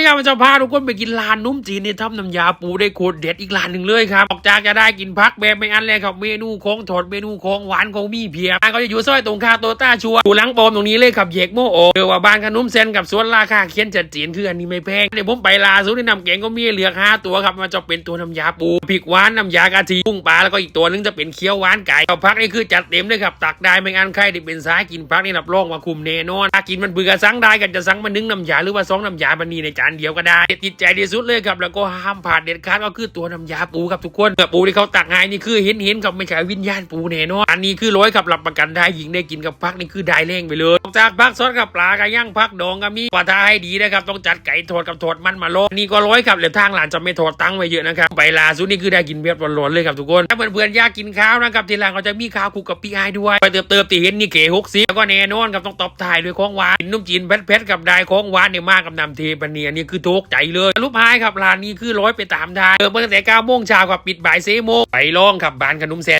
นี้มันจะพาทุกคนไปกินร้านนุ่มจีนนี่ทำน้ำยาปูได้โคตรเด็ดอีกร้านหนึ่งเลยครับออกจากจะได้กินพักแบบไม่อันเลยครับเมนูของถอดเมนูของหวานของมีเพียบร้านก็จะอยู่ซอยตรงข้าโตต้าชัวร์อยู่หลังปอมตรงนี้เลยครับเยกโมโอเจอว่าบ้านขนมเซนกับสวนราคาเคียนจัดจีนคืออันนี้ไม่แพงเดี๋ยวผมไปลาสุดที่นำแกงก็มีเหลือห้าตัวครับมันจะเป็นตัวน้ำยาปูพริกหวานน้ำยากะทิกุ้งปลาแล้วก็อีกตัวนึงจะเป็นเคี้ยวหวานไก่เอาพักนี่คือจัดเต็มเลยครับตักได้ไม่อันใครที่เป็นสายกินพักนี่รับรองว่าคุมแน่นอนถ้ากินมันเบื่อสั่งได้กันจะสั่งมานึ่งน้ำยาหรือว่าสองน้ำยาบันนี้ในจานเดียวก็ได้ติดใจที่สุดเลยครับแล้วก็ห้ามผ่านเด็ดขาดก็คือตัวน้ำยาปูครับทุกคนปูที่เขาตักให้นี่คือเห็นเห็นๆกับไม่ใช่วิญญาณปูแน่นอนอันนี้คือร้อยกับรับประกันได้หญิงได้กินกับพักนี่คือได้แรงไปเลยจากพักซอสกับปลากับย่างพักดองก็มีว่าถ้าให้ดีนะครับต้องจัดไก่ทอดกับทอดมันมาโลนี่ก็ร้อยครับเหลือทางหลานจะไม่ทอดตั้งไว้เยอะนะครับไปลาสุดนี่คือได้กินแบบร้อนๆเลยครับทุกคนถ้าเพื่อนๆอยากกินข้าวนะครับที่ร้านก็จะมีข้าวคลุกกับปีไอด้วยไปเติมเติมตีเห็นนี่เก๋หกสิบแล้วก็แน่นอนครับต้องตบทายด้วยของหวานนุ่มจีนเพชรๆกับได้ของหวานเนี่ยมากกับนำเทปนเนียนี่คือโตกใจเลยรูปท้ายครับร้านนี้คือร้อยไปตามทางเปิดตั้งแต่เก้าโมงเช้ากับปิดบ่ายสี่โมงไปลองครับบ้านขนมแซ